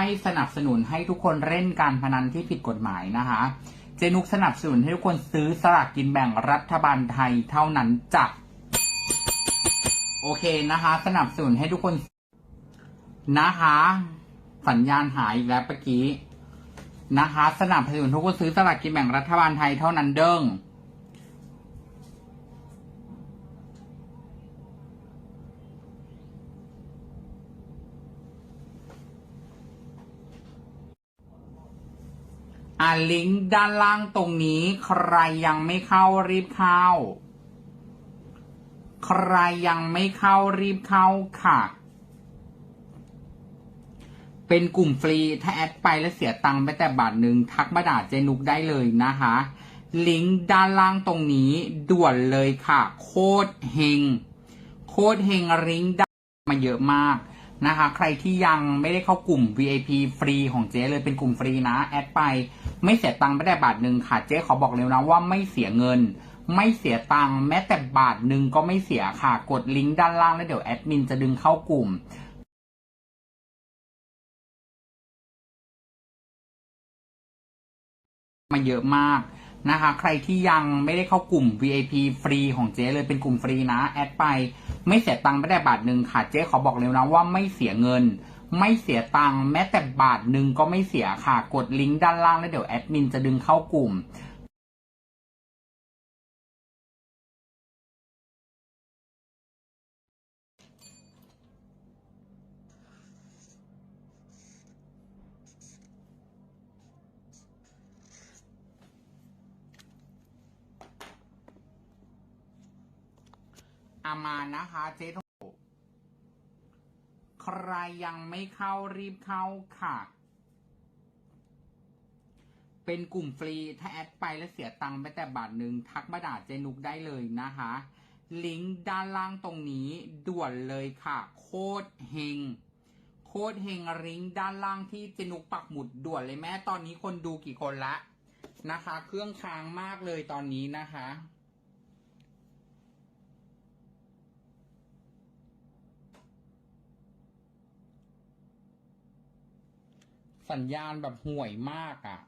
ไม่สนับสนุนให้ทุกคนเล่นการพนันที่ผิดกฎหมายนะคะ เจนุกสนับสนุนให้ทุกคนซื้อสลากกินแบ่งรัฐบาลไทยเท่านั้นจ้ะโอเคนะคะ สนับสนุนให้ทุกคนนะคะ สัญญาณหายอีกแล้วเมื่อกี้นะคะ สนับสนุนทุกคนซื้อสลากกินแบ่งรัฐบาลไทยเท่านั้นเด้ง อ่าลิงก์ด้านล่างตรงนี้ ใครยังไม่เข้ารีบเข้า ใครยังไม่เข้ารีบเข้าค่ะ เป็นกลุ่มฟรีถ้าแอดไปแล้วเสียตังค์ไปแต่บาทหนึ่งทักมาด่าเจนุกได้เลยนะคะ ลิงก์ด้านล่างตรงนี้ด่วนเลยค่ะ โคตรเฮงโคตรเฮงลิงก์ได้มาเยอะมากนะคะ ใครที่ยังไม่ได้เข้ากลุ่ม VIP ฟรีของเจ๊เลยเป็นกลุ่มฟรีนะ แอดไป ไม่เสียตังค์ไม่ได้บาทหนึ่งค่ะเจ๊ขอบอกเลยนะว่าไม่เสียเงิน ไม่เสียตังค์แม้แต่บาทหนึ่งก็ไม่เสียค่ะ กดลิงก์ด้านล่างแล้วเดี๋ยวแอดมินจะดึงเข้ากลุ่มมาเยอะมากนะคะ ใครที่ยังไม่ได้เข้ากลุ่ม VIP ฟรีของเจ๊เลยเป็นกลุ่มฟรีนะ แอดไป ไม่เสียตังค์ไม่ได้บาทหนึ่งค่ะ เจ๊ขอบอกเลยนะว่าไม่เสียเงิน ไม่เสียตังค์แม้แต่บาทหนึ่งก็ไม่เสียค่ะ กดลิงก์ด้านล่างแล้วเดี๋ยวแอดมินจะดึงเข้ากลุ่มอามานะคะเจ๊ รยังไม่เข้ารีบเข้าค่ะ เป็นกลุ่มฟรีถ้าแอดไปแล้วเสียตังค์ไปแต่บาทหนึ่งทักมาด่าเจนุกได้เลยนะคะ ลิงก์ด้านล่างตรงนี้ด่วนเลยค่ะ โคตรเฮงโคตรเฮงลิงก์ด้านล่างที่เจนุกปักหมุดด่วนเลยแม่ตอนนี้คนดูกี่คนละนะคะ เครื่องค้างมากเลยตอนนี้นะคะ สัญญาณแบบห่วยมากอะ่ะ